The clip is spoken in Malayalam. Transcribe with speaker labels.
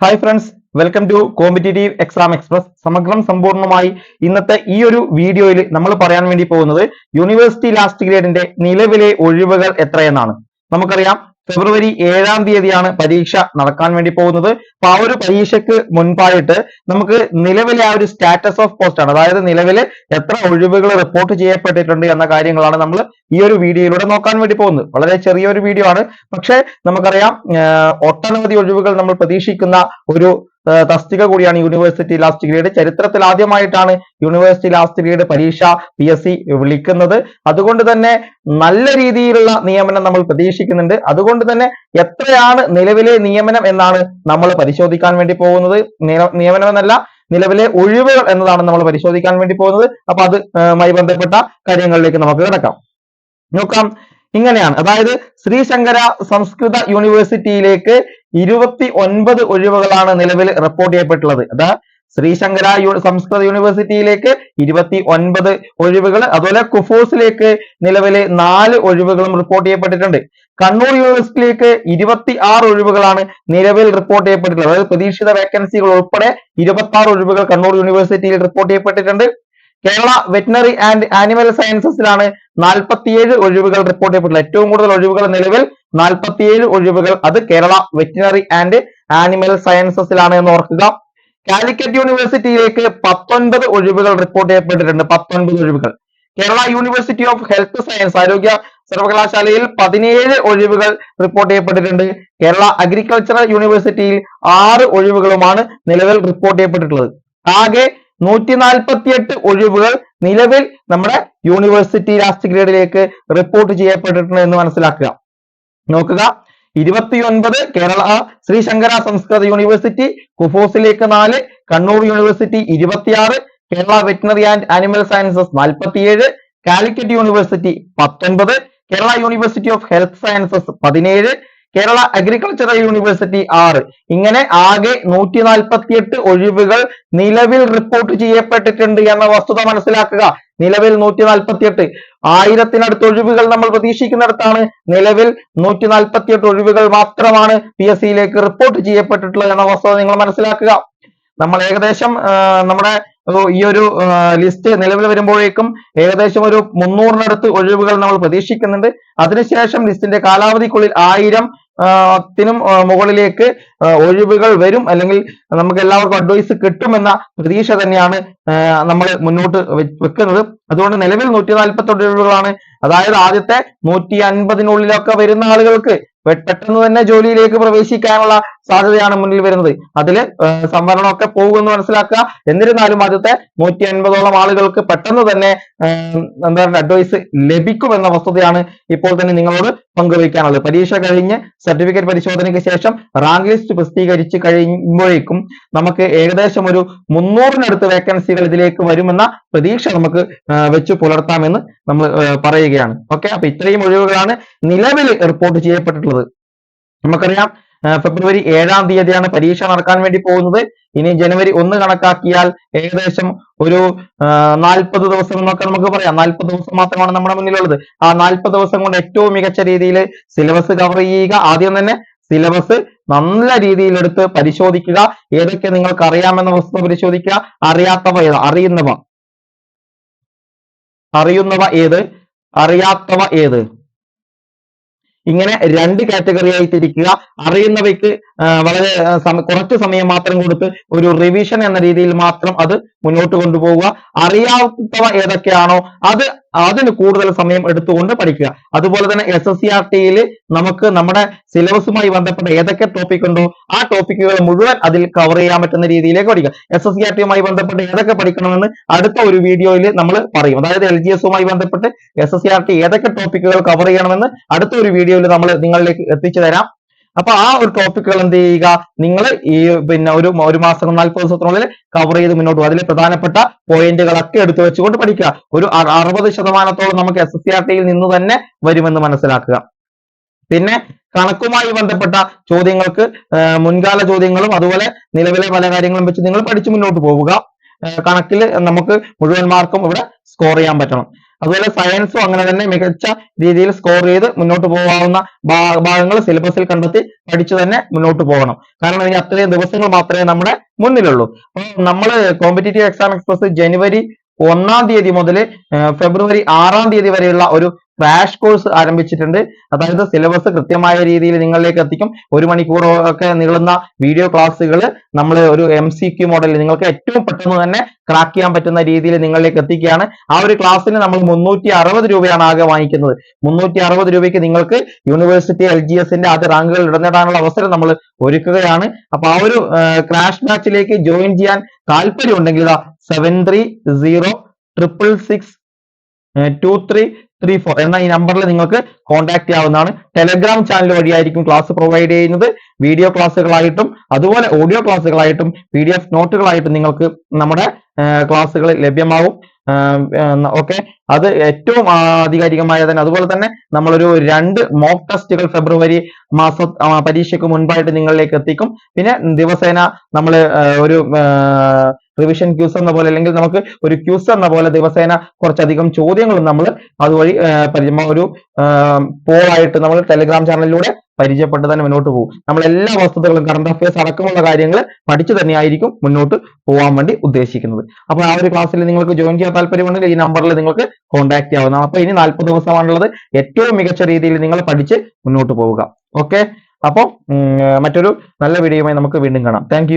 Speaker 1: Hi friends welcome to competitive exam express സമഗ്രം സമ്പൂർണമായി ഇന്നത്തെ ഈ ഒരു വീഡിയോയിൽ നമ്മൾ പറയാൻ വേണ്ടി പോകുന്നത് യൂണിവേഴ്സിറ്റി ലാസ്റ്റ് ഗ്രേഡിന്റെ നിലവിലെ ഒഴിവുകൾ എത്രയെന്നാണ്. നമുക്കറിയാം ഫെബ്രുവരി ഏഴാം തീയതിയാണ് പരീക്ഷ നടക്കാൻ വേണ്ടി പോകുന്നത്. അപ്പൊ ആ ഒരു പരീക്ഷയ്ക്ക് മുൻപായിട്ട് നമുക്ക് നിലവിലെ ആ ഒരു സ്റ്റാറ്റസ് ഓഫ് പോസ്റ്റ് ആണ്. അതായത് നിലവിൽ എത്ര ഒഴിവുകൾ റിപ്പോർട്ട് ചെയ്യപ്പെട്ടിട്ടുണ്ട് എന്ന കാര്യങ്ങളാണ് നമ്മൾ ഈ ഒരു വീഡിയോയിലൂടെ നോക്കാൻ വേണ്ടി പോകുന്നത്. വളരെ ചെറിയൊരു വീഡിയോ ആണ്. പക്ഷേ നമുക്കറിയാം ഒട്ടനവധി ഒഴിവുകൾ നമ്മൾ പ്രതീക്ഷിക്കുന്ന ഒരു തസ്തിക കൂടിയാണ് യൂണിവേഴ്സിറ്റി ലാസ്റ്റ് ഗ്രേഡ് ചരിത്രത്തിൽ ആദ്യമായിട്ടാണ് യൂണിവേഴ്സിറ്റി ലാസ്റ്റ് ഗ്രേഡ് പരീക്ഷ പി എസ് സി വിളിക്കുന്നത്. അതുകൊണ്ട് തന്നെ നല്ല രീതിയിലുള്ള നിയമനം നമ്മൾ പ്രതീക്ഷിക്കുന്നുണ്ട്. അതുകൊണ്ട് തന്നെ എത്രയാണ് നിലവിലെ നിയമനം എന്നാണ് നമ്മൾ പരിശോധിക്കാൻ വേണ്ടി പോകുന്നത്. നിയമനം എന്നല്ല നിലവിലെ ഒഴിവുകൾ എന്നതാണ് നമ്മൾ പരിശോധിക്കാൻ വേണ്ടി പോകുന്നത്. അപ്പൊ അത് ആഹ് മായി ബന്ധപ്പെട്ട കാര്യങ്ങളിലേക്ക് നമുക്ക് കിടക്കാം. നോക്കാം. ഇങ്ങനെയാണ്. അതായത് ശ്രീശങ്കര സംസ്കൃത യൂണിവേഴ്സിറ്റിയിലേക്ക് ഇരുപത്തി ഒൻപത് ഒഴിവുകളാണ് നിലവിൽ റിപ്പോർട്ട് ചെയ്യപ്പെട്ടുള്ളത്. അതാ ശ്രീശങ്കര സംസ്കൃത യൂണിവേഴ്സിറ്റിയിലേക്ക് ഇരുപത്തി ഒൻപത് ഒഴിവുകൾ അതുപോലെ കുഫോസിലേക്ക് നിലവിലെ നാല് ഒഴിവുകളും റിപ്പോർട്ട് ചെയ്യപ്പെട്ടിട്ടുണ്ട്. കണ്ണൂർ യൂണിവേഴ്സിറ്റിയിലേക്ക് ഇരുപത്തി ആറ് ഒഴിവുകളാണ് നിലവിൽ റിപ്പോർട്ട് ചെയ്യപ്പെട്ടിട്ടുള്ളത്. അതായത് പ്രതീക്ഷിത വേക്കൻസികൾ ഉൾപ്പെടെ ഇരുപത്തി ആറ് ഒഴിവുകൾ കണ്ണൂർ യൂണിവേഴ്സിറ്റിയിൽ റിപ്പോർട്ട് ചെയ്യപ്പെട്ടിട്ടുണ്ട്. കേരള വെറ്റിനറി ആൻഡ് ആനിമൽ സയൻസസിലാണ് നാൽപ്പത്തിയേഴ് ഒഴിവുകൾ റിപ്പോർട്ട് ചെയ്യപ്പെട്ടുള്ളത് ഏറ്റവും കൂടുതൽ ഒഴിവുകൾ നിലവിൽ നാൽപ്പത്തിയേഴ് ഒഴിവുകൾ അത് കേരള വെറ്റിനറി ആൻഡ് ആനിമൽ സയൻസസിലാണ് എന്ന് ഓർക്കുക. കാലിക്കറ്റ് യൂണിവേഴ്സിറ്റിയിലേക്ക് പത്തൊൻപത് ഒഴിവുകൾ റിപ്പോർട്ട് ചെയ്യപ്പെട്ടിട്ടുണ്ട്. പത്തൊൻപത് ഒഴിവുകൾ. Kerala university of health science ആരോഗ്യ സർവകലാശാലയിൽ പതിനേഴ് ഒഴിവുകൾ റിപ്പോർട്ട് ചെയ്യപ്പെട്ടിട്ടുണ്ട്. കേരള അഗ്രികൾച്ചറൽ യൂണിവേഴ്സിറ്റിയിൽ ആറ് ഒഴിവുകളുമാണ് നിലവിൽ റിപ്പോർട്ട് ചെയ്യപ്പെട്ടിട്ടുള്ളത്. ആകെ നൂറ്റി നാൽപ്പത്തിയെട്ട് ഒഴിവുകൾ നിലവിൽ നമ്മുടെ യൂണിവേഴ്സിറ്റി ലാസ്റ്റ് ഗ്രേഡിലേക്ക് റിപ്പോർട്ട് ചെയ്യപ്പെട്ടിട്ടുണ്ട് എന്ന് മനസ്സിലാക്കുക. നോക്കുക. ഇരുപത്തിയൊൻപത് കേരള ശ്രീ ശങ്കര സംസ്കൃത യൂണിവേഴ്സിറ്റി കുഫോസിലേക്ക് നാല് കണ്ണൂർ യൂണിവേഴ്സിറ്റി ഇരുപത്തിയാറ് Kerala veterinary and animal sciences നാൽപ്പത്തിയേഴ് കാലിക്കറ്റ് യൂണിവേഴ്സിറ്റി പത്തൊൻപത് Kerala university of health sciences പതിനേഴ് കേരള അഗ്രികൾച്ചറൽ യൂണിവേഴ്സിറ്റി ആറ്. ഇങ്ങനെ ആകെ നൂറ്റി നാൽപ്പത്തിയെട്ട് ഒഴിവുകൾ നിലവിൽ റിപ്പോർട്ട് ചെയ്യപ്പെട്ടിട്ടുണ്ട് എന്ന വസ്തുത മനസ്സിലാക്കുക. നിലവിൽ നൂറ്റി നാൽപ്പത്തിയെട്ട് ആയിരത്തിനടുത്ത് ഒഴിവുകൾ നമ്മൾ പ്രതീക്ഷിക്കുന്നിടത്താണ് നിലവിൽ നൂറ്റി നാൽപ്പത്തിയെട്ട് ഒഴിവുകൾ മാത്രമാണ് പി എസ് സിയിലേക്ക് റിപ്പോർട്ട് ചെയ്യപ്പെട്ടിട്ടുള്ളത് എന്ന വസ്തുത നിങ്ങൾ മനസ്സിലാക്കുക. നമ്മൾ ഏകദേശം നമ്മുടെ ഈ ഒരു ലിസ്റ്റ് നിലവിൽ വരുമ്പോഴേക്കും ഏകദേശം ഒരു മുന്നൂറിനടുത്ത് ഒഴിവുകൾ നമ്മൾ പ്രതീക്ഷിക്കുന്നുണ്ട്. അതിനുശേഷം ലിസ്റ്റിന്റെ കാലാവധിക്കുള്ളിൽ ആയിരം ത്തിനും മുകളിലേക്ക് ഒഴിവുകൾ വരും. അല്ലെങ്കിൽ നമുക്ക് എല്ലാവർക്കും അഡ്വൈസ് കിട്ടുമെന്ന പ്രതീക്ഷ തന്നെയാണ് നമ്മൾ മുന്നോട്ട് വെക്കുന്നത്. അതുകൊണ്ട് നിലവിൽ നൂറ്റി നാൽപ്പത്തി ഒഴിവുകളാണ്. അതായത് ആദ്യത്തെ നൂറ്റി അൻപതിനുള്ളിലൊക്കെ വരുന്ന ആളുകൾക്ക് പെട്ടെന്ന് തന്നെ ജോലിയിലേക്ക് പ്രവേശിക്കാനുള്ള സാധ്യതയാണ് മുന്നിൽ വരുന്നത്. സംവരണം സംവരണമൊക്കെ പോകുമെന്ന് മനസ്സിലാക്കുക. എന്നിരുന്നാലും ആദ്യത്തെ നൂറ്റി അൻപതോളം ആളുകൾക്ക് പെട്ടെന്ന് തന്നെ എന്താ പറയുക അഡ്വൈസ് ലഭിക്കുമെന്ന വസ്തുതയാണ് ഇപ്പോൾ തന്നെ നിങ്ങളോട് പങ്കുവയ്ക്കാനുള്ളത്. പരീക്ഷ കഴിഞ്ഞ് സർട്ടിഫിക്കറ്റ് പരിശോധനയ്ക്ക് ശേഷം റാങ്ക് ലിസ്റ്റ് പ്രസിദ്ധീകരിച്ച് കഴിയുമ്പോഴേക്കും നമുക്ക് ഏകദേശം ഒരു മുന്നൂറിനടുത്ത് വേക്കൻസികൾ ഇതിലേക്ക് വരുമെന്ന പ്രതീക്ഷ നമുക്ക് വെച്ച് പുലർത്താമെന്ന് നമ്മൾ പറയുകയാണ്. ഓക്കെ? അപ്പൊ ഇത്രയും ഒഴിവുകളാണ് നിലവിൽ റിപ്പോർട്ട് ചെയ്യപ്പെട്ടിട്ടുള്ളത്. നമുക്കറിയാം ഫെബ്രുവരി ഏഴാം തീയതിയാണ് പരീക്ഷ നടക്കാൻ വേണ്ടി പോകുന്നത്. ഇനി ജനുവരി ഒന്ന് കണക്കാക്കിയാൽ ഏകദേശം ഒരു നാൽപ്പത് ദിവസം എന്നൊക്കെ നമുക്ക് പറയാം. നാൽപ്പത് ദിവസം മാത്രമാണ് നമ്മുടെ മുന്നിലുള്ളത്. ആ നാൽപ്പത് ദിവസം കൊണ്ട് ഏറ്റവും മികച്ച രീതിയിൽ സിലബസ് കവർ ചെയ്യുക. ആദ്യം തന്നെ സിലബസ് നല്ല രീതിയിൽ എടുത്ത് പരിശോധിക്കുക. ഏതൊക്കെ നിങ്ങൾക്ക് അറിയാമെന്ന വസ്തുത പരിശോധിക്കുക. അറിയാത്തവ ഏത്? അറിയുന്നവ. അറിയുന്നവ ഏത്? അറിയാത്തവ ഏത്? ഇങ്ങനെ രണ്ട് കാറ്റഗറി ആയി തിരിക്കുക അറിയുന്നവയ്ക്ക് വളരെ കുറച്ച് സമയം മാത്രം കൊടുത്ത് ഒരു റിവിഷൻ എന്ന രീതിയിൽ മാത്രം അത് മുന്നോട്ട് കൊണ്ടുപോവുക. അറിയാത്തവ ഏതൊക്കെയാണോ അത് അതിന് കൂടുതൽ സമയം എടുത്തുകൊണ്ട് പഠിക്കുക. അതുപോലെ തന്നെ എസ് എസ് സി ആർ ടിയിൽ നമുക്ക് നമ്മുടെ സിലബസുമായി ബന്ധപ്പെട്ട ഏതൊക്കെ ടോപ്പിക് ഉണ്ടോ ആ ടോപ്പിക്കുകൾ മുഴുവൻ അതിൽ കവർ ചെയ്യാൻ പറ്റുന്ന രീതിയിലേക്ക് പഠിക്കുക. എസ് എസ് സി ആർ ടിയുമായി ബന്ധപ്പെട്ട് ഏതൊക്കെ പഠിക്കണമെന്ന് അടുത്ത ഒരു വീഡിയോയിൽ നമ്മൾ പറയും. അതായത് എൽ ജി എസുമായി ബന്ധപ്പെട്ട് S S C R T ഏതൊക്കെ ടോപ്പിക്കുകൾ കവർ ചെയ്യണമെന്ന് അടുത്ത ഒരു വീഡിയോയിൽ നമ്മൾ നിങ്ങളിലേക്ക് എത്തിച്ചു തരാം. അപ്പൊ ആ ഒരു ടോപ്പിക്കുകൾ എന്ത് ചെയ്യുക? നിങ്ങൾ ഈ പിന്നെ ഒരു ഒരു മാസം നാൽപ്പത് ദിവസത്തിനുള്ളിൽ കവർ ചെയ്ത് മുന്നോട്ട് പോകുക അതിലെ പ്രധാനപ്പെട്ട പോയിന്റുകളൊക്കെ എടുത്തു വെച്ചുകൊണ്ട് പഠിക്കുക. ഒരു അറുപത് ശതമാനത്തോളം നമുക്ക് എസ് എസ് സി ആർ ടിയിൽ നിന്ന് തന്നെ വരുമെന്ന് മനസ്സിലാക്കുക. പിന്നെ കണക്കുമായി ബന്ധപ്പെട്ട ചോദ്യങ്ങൾക്ക് മുൻകാല ചോദ്യങ്ങളും അതുപോലെ നിലവിലെ പല കാര്യങ്ങളും വെച്ച് നിങ്ങൾ പഠിച്ചു മുന്നോട്ട് പോവുക. കണക്കിൽ നമുക്ക് മുഴുവൻ മാർക്കും ഇവിടെ സ്കോർ ചെയ്യാൻ പറ്റണം. അതുപോലെ സയൻസും അങ്ങനെ തന്നെ മികച്ച രീതിയിൽ സ്കോർ ചെയ്ത് മുന്നോട്ട് പോകാവുന്ന ഭാഗങ്ങൾ സിലബസിൽ കണ്ടെത്തി പഠിച്ചു തന്നെ മുന്നോട്ട് പോകണം. കാരണം ഇനി അത്രയും ദിവസങ്ങൾ മാത്രമേ നമ്മുടെ മുന്നിലുള്ളൂ. അപ്പോൾ നമ്മൾ കോമ്പറ്റേറ്റീവ് എക്സാം എക്സ്പ്രസ് ജനുവരി ഒന്നാം തീയതി മുതൽ ഫെബ്രുവരി ആറാം തീയതി വരെയുള്ള ഒരു ക്രാഷ് കോഴ്സ് ആരംഭിച്ചിട്ടുണ്ട്. അതായത് സിലബസ് കൃത്യമായ രീതിയിൽ നിങ്ങളിലേക്ക് എത്തിക്കും. ഒരു മണിക്കൂർ ഒക്കെ നീളുന്ന വീഡിയോ ക്ലാസ്സുകൾ നമ്മൾ ഒരു എം സി ക്യു മോഡലിൽ നിങ്ങൾക്ക് ഏറ്റവും പെട്ടെന്ന് തന്നെ ക്രാക്ക് ചെയ്യാൻ പറ്റുന്ന രീതിയിൽ നിങ്ങളിലേക്ക് എത്തിക്കുകയാണ്. ആ ഒരു ക്ലാസ്സിന് നമ്മൾ മുന്നൂറ്റി അറുപത് രൂപയാണ് ആകെ വാങ്ങിക്കുന്നത്. മുന്നൂറ്റി അറുപത് രൂപയ്ക്ക് നിങ്ങൾക്ക് യൂണിവേഴ്സിറ്റി എൽ ജി എസിന്റെ ആദ്യ റാങ്കുകൾ ഇടനേടാനുള്ള അവസരം നമ്മൾ ഒരുക്കുകയാണ്. അപ്പൊ ആ ഒരു ക്രാഷ് മാച്ചിലേക്ക് ജോയിൻ ചെയ്യാൻ താല്പര്യം ഉണ്ടെങ്കിൽ seven three zero triple six two three three four എന്ന ഈ നമ്പറിൽ നിങ്ങൾക്ക് കോൺടാക്ട് ചെയ്യാവുന്നതാണ്. ടെലഗ്രാം ചാനൽ വഴിയായിരിക്കും ക്ലാസ് പ്രൊവൈഡ് ചെയ്യുന്നത്. വീഡിയോ ക്ലാസ്സുകളായിട്ടും അതുപോലെ ഓഡിയോ ക്ലാസ്സുകളായിട്ടും പി ഡി എഫ് നോട്ടുകളായിട്ടും നിങ്ങൾക്ക് നമ്മുടെ ക്ലാസ്സുകൾ ലഭ്യമാവും. ഓക്കെ അത് ഏറ്റവും ആധികാരികമായ തന്നെ അതുപോലെ തന്നെ നമ്മളൊരു രണ്ട് മോക്ക് ടെസ്റ്റുകൾ ഫെബ്രുവരി മാസ പരീക്ഷയ്ക്ക് മുൻപായിട്ട് നിങ്ങളിലേക്ക് എത്തിക്കും. പിന്നെ ദിവസേന നമ്മൾ ഒരു റിവിഷൻ ക്യൂസ് എന്ന പോലെ അല്ലെങ്കിൽ നമുക്ക് ഒരു ക്യൂസ് എന്ന പോലെ ദിവസേന കുറച്ചധികം ചോദ്യങ്ങളും നമ്മൾ അതുവഴി പരിചയം ഒരു പോളായിട്ട് നമ്മൾ ടെലിഗ്രാം ചാനലിലൂടെ പരിചയപ്പെട്ട് തന്നെ മുന്നോട്ട് പോകും. നമ്മൾ എല്ലാ വസ്തുതകളും കറണ്ട് അഫയേഴ്സ് അടക്കമുള്ള കാര്യങ്ങൾ പഠിച്ചു തന്നെയായിരിക്കും മുന്നോട്ട് പോകാൻ വേണ്ടി ഉദ്ദേശിക്കുന്നത്. അപ്പോൾ ആ ഒരു ക്ലാസ്സിൽ നിങ്ങൾക്ക് ജോയിൻ ചെയ്യാൻ താല്പര്യമുണ്ടെങ്കിൽ ഈ നമ്പറിൽ നിങ്ങൾക്ക് കോൺടാക്ട് ചെയ്യാവുന്നതാണ്. അപ്പോൾ ഇനി നാൽപ്പത് ദിവസമാണുള്ളത്. ഏറ്റവും മികച്ച രീതിയിൽ നിങ്ങൾ പഠിച്ച് മുന്നോട്ട് പോവുക. ഓക്കെ അപ്പോൾ മറ്റൊരു നല്ല വീഡിയോയുമായി നമുക്ക് വീണ്ടും കാണാം. താങ്ക്